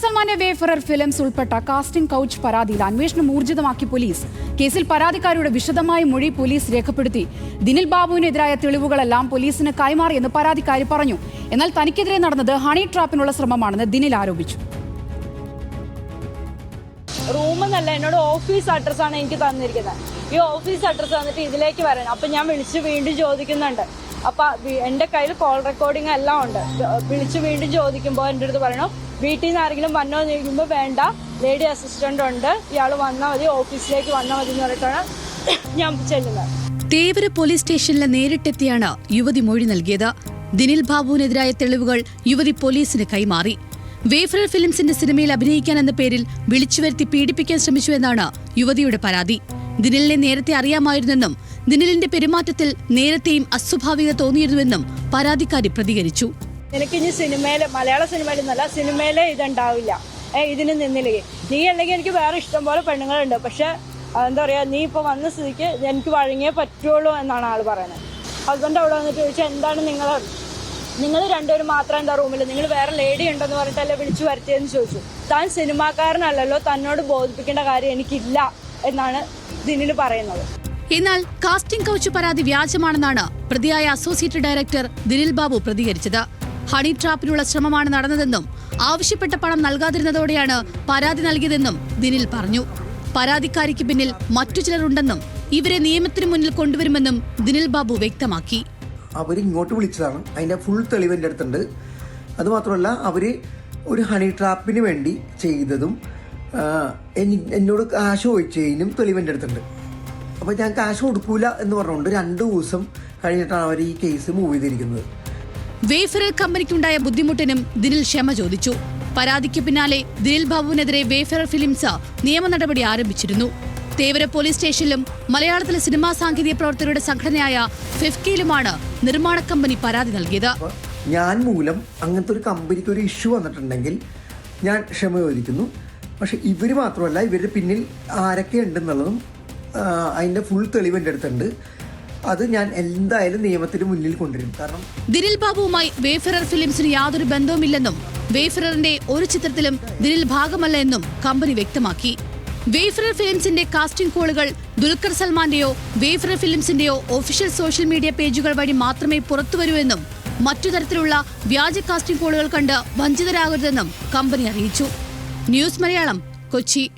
സൽമാന്റെ Wayfarer films ഉൾപ്പെട്ട casting couch പരാതിയിൽ അന്വേഷണം ഊർജിതമാക്കി പോലീസ്. കേസിൽ പരാതിക്കാരുടെ വിശദമായ മൊഴി പോലീസ് രേഖപ്പെടുത്തി. ദിനിൽ ബാബുവിനെതിരായ തെളിവുകളെല്ലാം പോലീസിന് കൈമാറിയെന്ന് പരാതിക്കാരി പറഞ്ഞു. എന്നാൽ തനിക്കെതിരെ നടന്നത് ഹണി ട്രാപ്പിനുള്ള ശ്രമമാണെന്ന് ദിനിൽ ആരോപിച്ചു. റൂം എന്നല്ല എന്നോട് ഓഫീസ് അഡ്രസ് ആണ് എനിക്ക് തന്നിരിക്കുന്നത്. ഈ ഓഫീസ് അഡ്രസ് തന്നിട്ട് ഇതിലേക്ക് വരണം. അപ്പൊ ഞാൻ വിളിച്ച് വീണ്ടും ചോദിക്കുന്നുണ്ട്. അപ്പൊ എന്റെ കയ്യിൽ കോൾ റെക്കോർഡിംഗ് എല്ലാം ഉണ്ട്. വിളിച്ച് വീണ്ടും ചോദിക്കുമ്പോൾ എന്റെ അടുത്ത് പറയണം വീട്ടിൽ നിന്ന് ആരെങ്കിലും വന്നോ എന്ന് ചോദിക്കുമ്പോൾ വേണ്ട. ലേഡി അസിസ്റ്റന്റ് ഉണ്ട്. ഇയാൾ വന്നാൽ മതി ഓഫീസിലേക്ക് വന്നാൽ മതി എന്ന് പറഞ്ഞിട്ടാണ് ഞാൻ ചെല്ലുന്നത്. തേവര പോലീസ് സ്റ്റേഷനിൽ നേരിട്ടെത്തിയാണ് യുവതി മൊഴി നൽകിയത്. ദിനിൽ ബാബുവിനെതിരായ തെളിവുകൾ യുവതി പോലീസിന് കൈമാറി. വേഫറൽ ഫിലിംസിന്റെ സിനിമയിൽ അഭിനയിക്കാൻ എന്ന പേരിൽ വിളിച്ചു വരുത്തി പീഡിപ്പിക്കാൻ ശ്രമിച്ചു എന്നാണ് യുവതിയുടെ പരാതി. ദിനിലിനെ നേരത്തെ അറിയാമായിരുന്നെന്നും ദിനിലിന്റെ പെരുമാറ്റത്തിൽ നേരത്തെയും അസ്വാഭാവികത തോന്നിയിരുന്നുവെന്നും പരാതിക്കാരി പ്രതികരിച്ചു. എനിക്കിനി സിനിമയിൽ മലയാള സിനിമയിൽ നല്ല സിനിമയിലെ ഇതുണ്ടാവില്ല. ഏ ഇതിന് നിന്നില്ലേ? നീ അല്ലെങ്കിൽ എനിക്ക് വേറെ ഇഷ്ടം പോലെ പെണ്ണുങ്ങളുണ്ട്. പക്ഷെ എന്താ പറയാ നീ ഇപ്പൊ വന്ന സ്ഥിതിക്ക് എനിക്ക് വഴങ്ങിയേ പറ്റുള്ളൂ എന്നാണ് ആൾ പറയുന്നത്. ഹസ്ബൻഡ് അവിടെ വന്നിട്ട് ചോദിച്ചാൽ എന്താണ് നിങ്ങൾ നിങ്ങൾ രണ്ടുപേരും മാത്രം എന്താ റൂമിൽ നിങ്ങൾ വേറെ ലേഡി ഉണ്ടെന്ന് പറഞ്ഞിട്ടല്ലേ വിളിച്ചു വരുത്തിയെന്ന് ചോദിച്ചു. താൻ സിനിമാക്കാരനല്ലല്ലോ തന്നോട് ബോധിപ്പിക്കേണ്ട കാര്യം എനിക്കില്ല എന്നാണ് ദിനിൽ പറയുന്നത്. എന്നാൽ കാസ്റ്റിംഗ് കൗച്ച് പരാതി വ്യാജമാണെന്നാണ് പ്രതിയായ അസോസിയേറ്റ് ഡയറക്ടർ ദിനിൽ ബാബു പ്രതികരിച്ചത്. ഹണി ട്രാപ്പിനുള്ള ശ്രമമാണ് നടന്നതെന്നും ആവശ്യപ്പെട്ട പണം നൽകാതിരുന്നതോടെയാണ് പരാതി നൽകിയതെന്നും ദിനിൽ പറഞ്ഞു. പരാതിക്കാരിക്ക് പിന്നിൽ മറ്റു ചിലരുണ്ടെന്നും ഇവരെ നിയമത്തിന് മുന്നിൽ കൊണ്ടുവരുമെന്നും ദിനിൽ ബാബു വ്യക്തമാക്കി. അവരിങ്ങോട്ട് വിളിച്ചതാണ്. അതിന്റെ ഫുൾ തെളിവ് എന്റെ അടുത്തുണ്ട്. അതുമാത്രമല്ല അവർ ഒരു ഹണി ട്രാപ്പിന് വേണ്ടി ചെയ്തതും എന്നോട് കാശ് ചോദിച്ചതിനും തെളിവ് എന്റെ അടുത്തുണ്ട്. അപ്പോൾ ഞാൻ കാശ് കൊടുക്കൂല എന്ന് പറഞ്ഞുകൊണ്ട് രണ്ട് ദിവസം കഴിഞ്ഞിട്ടാണ് അവർ ഈ കേസ് മൂവ് ചെയ്തിരിക്കുന്നത്. വേഫറൽ കമ്പനിക്കുണ്ടായ ബുദ്ധിമുട്ടിനും ദിനിൽ ക്ഷമ ചോദിച്ചു. പരാതിക്ക് പിന്നാലെ ദിനിൽ ബാബുവിനെതിരെ വേഫറൽ ഫിലിംസ് നിയമ നടപടി ആരംഭിച്ചിരുന്നു. തേവര പോലീസ് സ്റ്റേഷനിലും മലയാളത്തിലെ സിനിമാ സാങ്കേതിക പ്രവർത്തകരുടെ സംഘടനയായ ഫിഫ്കയിലുമാണ് നിർമ്മാണ കമ്പനി പരാതി നൽകിയത്. ഞാൻ മൂലം അങ്ങനത്തെ ഒരു കമ്പനിക്ക് ഒരു ഇഷ്യൂ വന്നിട്ടുണ്ടെങ്കിൽ ഞാൻ ക്ഷമ ചോദിക്കുന്നു. പക്ഷെ ഇവർ മാത്രമല്ല ഇവരുടെ പിന്നിൽ ആരൊക്കെ ഉണ്ടെന്നുള്ളതും അതിന്റെ ഫുൾ തെളിവ് എന്റെ അടുത്തുണ്ട്. അത് ഞാൻ എന്തായാലും നിയമത്തിന് മുന്നിൽ കൊണ്ടുവരും. കാരണം ദിനിൽ ബാബുവുമായി വേഫറർ ഫിലിംസിന് യാതൊരു ബന്ധവുമില്ലെന്നും വേഫററിന്റെ ഒരു ചിത്രത്തിലും ദിനിൽ ഭാഗമല്ല എന്നും കമ്പനി വ്യക്തമാക്കി. വേഫറർ ഫിലിംസിന്റെ കാസ്റ്റിംഗ് കോളുകൾ ദുൽഖർ സൽമാന്റെയോ വേഫറർ ഫിലിംസിന്റെയോ ഒഫീഷ്യൽ സോഷ്യൽ മീഡിയ പേജുകൾ വഴി മാത്രമേ പുറത്തുവരൂ എന്നും മറ്റു തരത്തിലുള്ള വ്യാജ കാസ്റ്റിംഗ് കോളുകൾ കണ്ട് വഞ്ചിതരാകരുതെന്നും കമ്പനി അറിയിച്ചു. ന്യൂസ് മലയാളം കൊച്ചി.